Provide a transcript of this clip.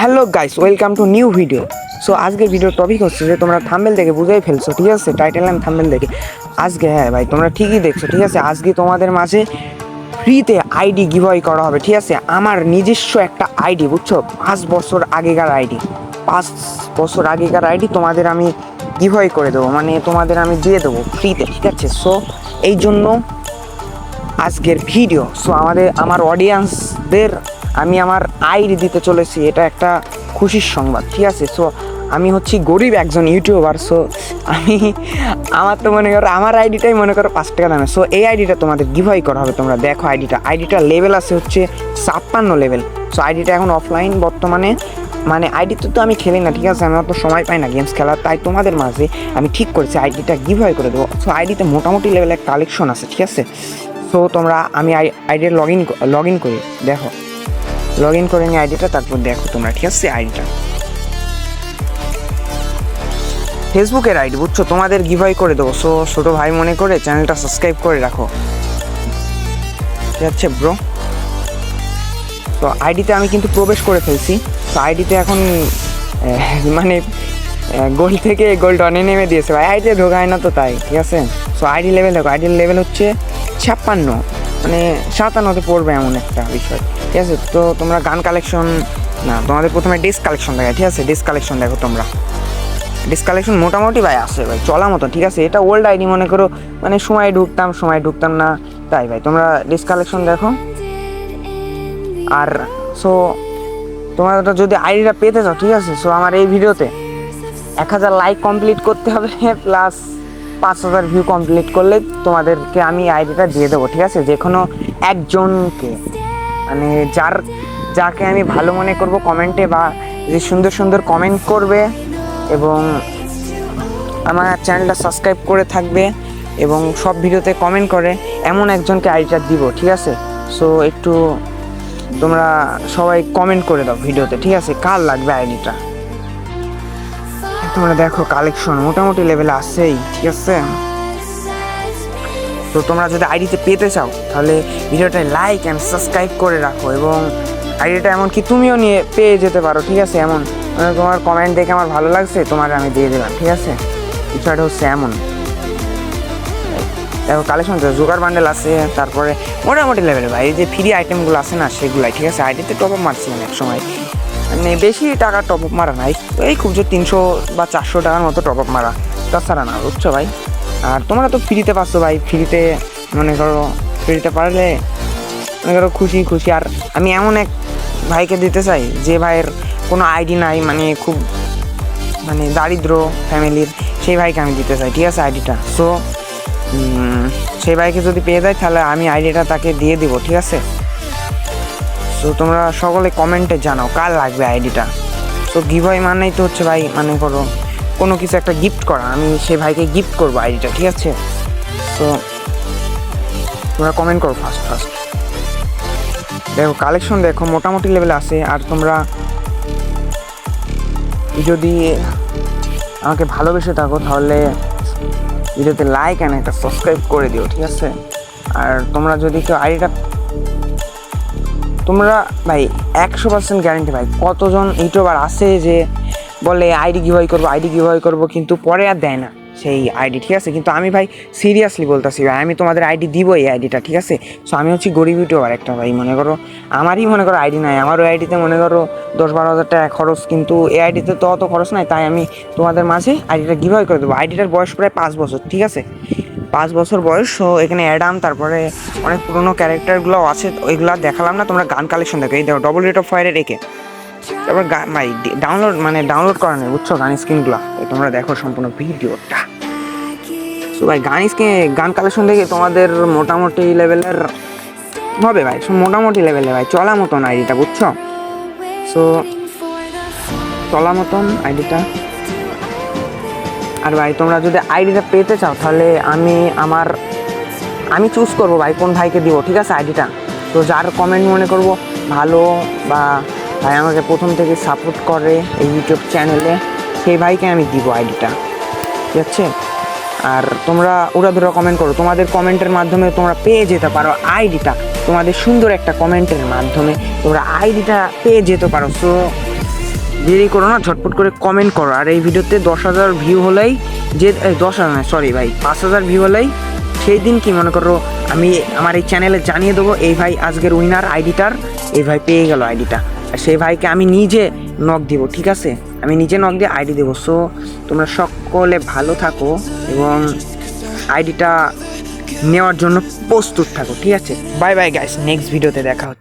Hello guys, welcome to new video. So আজকে ভিডিওর topic হচ্ছে যে তোমরা থাম্বেল দেখে বুঝেই ফেলছো, ঠিক আছে? টাইটেল অ্যান্ড থাম্বেল দেখে। আজকে হ্যাঁ ভাই, তোমরা ঠিকই দেখছ, ঠিক আছে? আজকে তোমাদের মাঝে ফ্রিতে আইডি গিভওয়ে করা হবে, ঠিক আছে? আমার নিজস্ব একটা আইডি বুঝছ? পাঁচ বছর আগেকার আইডি পাঁচ বছর আগেকার আইডি তোমাদের আমি গিভওয়ে করে দেবো মানে তোমাদের আমি দিয়ে দেবো ফ্রিতে ঠিক আছে? সো, এই জন্য আজকের ভিডিও, সো আমাদের, আমার অডিয়েন্সদের আমি আমার আইডি দিতে চলেছি, এটা একটা খুশির সংবাদ, ঠিক আছে? সো আমি হচ্ছি গরিব একজন ইউটিউবার সো আমি, আমার তো মনে করো, আমার আইডিটাই মনে করো পাঁচ টাকা দামে। সো এই আইডিটা তোমাদের গিভওয়ে করা হবে, তোমরা দেখো আইডিটা। আইডিটা লেভেল আছে হচ্ছে ছাপ্পান্ন লেভেল সো আইডিটা এখন অফলাইন বর্তমানে মানে আইডিতে তো আমি খেলি না, ঠিক আছে? আমি অত সময় পাই না গেমস খেলার, তাই তোমাদের মাঝে আমি ঠিক করেছি, আইডিটা গিভওয়ে করে দেবো। সো আইডিতে মোটামুটি লেভেলের কালেকশন আছে, ঠিক আছে? সো তোমরা, আমি আইডির লগ ইন লগ ইন করি, দেখো। লগ ইন করে নিয়ে আইডিটা, তারপর দেখো তোমরা, ঠিক আছে, আইডিটা। ফেসবুকের আইডি, বুঝছ? তোমাদের গিভওয়ে করে দেবো। সো, ছোটো ভাই মনে করে চ্যানেলটা সাবস্ক্রাইব করে রাখো। ঠিক আছে ব্রো তো, আইডিতে আমি কিন্তু প্রবেশ করে ফেলছি। তো, আইডিতে এখন মানে গোল থেকে গোল্ড অনে নেমে দিয়েছে। ভাই, আইডিতে ঢোকায় না তো তাই, ঠিক আছে? সো আইডি লেভেল দেখো, আইডি লেভেল হচ্ছে ছাপ্পান্ন। মানে সাতান্নতে পড়বে এমন একটা বিষয়, ঠিক আছে? তো তোমরা গান কালেকশন না, তোমাদের প্রথমে ডিস্ক কালেকশন দেখো, ঠিক আছে? ডিস্ক কালেকশন দেখো তোমরা। ডিস্ক কালেকশন মোটামুটি ভাই আছে ভাই, চলা মতো ঠিক আছে? এটা ওল্ড আইডি মনে করো মানে সময় ঢুকতাম সময় ঢুকতাম না, তাই ভাই, তোমরা ডিস্ক কালেকশন দেখো। আর সো তোমরা যদি আইডিটা পেতে চাও, ঠিক আছে? সো আমার এই ভিডিওতে এক হাজার লাইক কমপ্লিট করতে হবে প্লাস পাঁচ হাজার ভিউ কমপ্লিট করলে তোমাদেরকে আমি আইডিটা দিয়ে দেবো, ঠিক আছে? যে কোনো একজনকে। মানে যার, যাকে আমি ভালো মনে করব কমেন্টে বা যে সুন্দর সুন্দর কমেন্ট করবে এবং আমার চ্যানেলটা সাবস্ক্রাইব করে থাকবে এবং সব ভিডিওতে কমেন্ট করে, এমন একজনকে আইডিটা দিব, ঠিক আছে? সো একটু তোমরা সবাই কমেন্ট করে দাও ভিডিওতে, ঠিক আছে? কার লাগবে আইডিটা তোমরা দেখো কালেকশন মোটামুটি লেভেলে আসছেই ঠিক আছে? তো তোমরা যদি আইডিতে পেতে চাও, তাহলে ভিডিওটা লাইক অ্যান্ড সাবস্ক্রাইব করে রাখো এবং আইডিটা এমনকি তুমিও নিয়ে পেয়ে যেতে পারো, ঠিক আছে? এমন। মানে তোমার কমেন্ট দেখে আমার ভালো লাগছে, তোমার আমি দিয়ে দিলাম, ঠিক আছে? বিষয়টা হচ্ছে এমন। দেখো কালেকশন তো জোগাড় বান্ডেল আছে, তারপরে মোটামুটি লেভেলে ভাই, এই যে ফ্রি আইটেমগুলো আছে না, সেগুলাই, ঠিক আছে? আইডিতে টপ আপ মারছি অনেক সময়। মানে বেশি টাকা টপ আপ মারা নাই। এই খুব জোর তিনশো বা চারশো টাকার মতো টপ আপ মারা। তাছাড়া না, বুঝছ ভাই? আর তোমরা তো ফ্রিতে পাচ্ছ ভাই ফ্রিতে মনে করো ফ্রিতে পারলে মনে করো খুশি খুশি। আর আমি এমন এক ভাইকে দিতে চাই, যে ভাইয়ের কোনো আইডি নাই মানে খুব মানে দারিদ্র ফ্যামিলির সেই ভাইকে আমি দিতে চাই, ঠিক আছে আইডিটা সো সেই ভাইকে যদি পেয়ে যায়, তাহলে আমি আইডিটা তাকে দিয়ে দিব, ঠিক আছে? সো তোমরা সকলে কমেন্টে জানাও, কার লাগবে আইডিটা? সো গিভওয়ে মানেই তো হচ্ছে ভাই মানে করো কোনো কিছু একটা গিফট করা, আমি সেই ভাইকে গিফট করব আইডিটা, ঠিক আছে? তো তোমরা কমেন্ট করো ফার্স্ট ফার্স্ট দেখো কালেকশন দেখো, মোটামুটি লেভেলে আছে, আর তোমরা যদি আমাকে ভালোবেসে থাকো, তাহলে ভিডিওতে লাইক অ্যান্ড একটা সাবস্ক্রাইব করে দিও, ঠিক আছে? আর তোমরা যদি কেউ আইডিটা, তোমরা ভাই একশো পার্সেন্ট গ্যারেন্টি ভাই, কতজন ইউটিউবার আছে যে বলে আইডি গিভাই করব, আইডি গিভাই করব, কিন্তু পরে আর দেয় না। সেই আইডি ঠিক আছে? কিন্তু আমি ভাই সিরিয়াসলি বলতেছি ভাই, আমি তোমাদের আইডি দিব এই আইডিটা ঠিক আছে? সো আমি হচ্ছি গরিব ইউটিউবার একটা ভাই, মনে করো, আমারই মনে করো আইডি নাই। আমার ওই আইডিতে মনে করো দশ বারো হাজার টাকা খরচ, কিন্তু এই আইডিতে তো অত খরচ নাই, তাই আমি তোমাদের মাঝে আইডিটা গিভওয়ে করে দেবো। আইডিটার বয়স প্রায় পাঁচ বছর, ঠিক আছে? পাঁচ বছর বয়স সো এখানে অ্যাডাম তারপরে অনেক পুরোনো ক্যারেক্টারগুলো আছে, ওইগুলো দেখালাম না, তোমরা গান কালেকশন দেখো। এই দেখো ডবল রেট অফ ফায়ারের একে তারপর ভাই ডাউনলোড মানে ডাউনলোড করা নেই বুঝছ? গান স্ক্রিনগুলো। তোমরা দেখো সম্পূর্ণ ভিডিওটা। তো ভাই, গান স্ক্রিন গান কালেকশন দেখে তোমাদের মোটামুটি লেভেলের হবে, ভাই। মোটামুটি লেভেলে ভাই। চলা মতন আইডিটা বুঝছ? সো চলা মতন আইডিটা আর ভাই, তোমরা যদি আইডিটা পেতে চাও, তাহলে আমি আমার আমি চুজ করব, ভাই, কোন ভাইকে দিব, ঠিক আছে আইডিটা তো যার কমেন্ট মনে করব, ভালো বা ভাই আমাকে প্রথম থেকে সাপোর্ট করে এই ইউটিউব চ্যানেলে সেই ভাইকে আমি দিব আইডিটা ঠিক আছে? আর তোমরা উড়াধুরা কমেন্ট করো। তোমাদের কমেন্টের মাধ্যমে তোমরা পেয়ে যেতে পারো আইডিটা তোমাদের সুন্দর একটা কমেন্টের মাধ্যমে তোমরা আইডিটা পেয়ে যেতে পারো। সো দেরি করো না, ঝটপট করে কমেন্ট করো। আর এই ভিডিওতে দশ হাজার ভিউ হলেই যে দশ হাজার সরি ভাই, পাঁচ হাজার ভিউ হলেই সেই দিন কি মনে করো আমি আমার এই চ্যানেলে জানিয়ে দেবো, এই ভাই আজকের উইনার আইডিটার এই ভাই পেয়ে গেল আইডিটা সেই ভাইকে আমি নিজে নখ দিব, ঠিক আছে? আমি নিজে নখ দিয়ে আইডি দেবো। সো তোমরা সকলে ভালো থাকো এবং আইডিটা নেওয়ার জন্য প্রস্তুত থাকো, ঠিক আছে? বাই বাই গাইস নেক্সট ভিডিওতে দেখা হচ্ছে।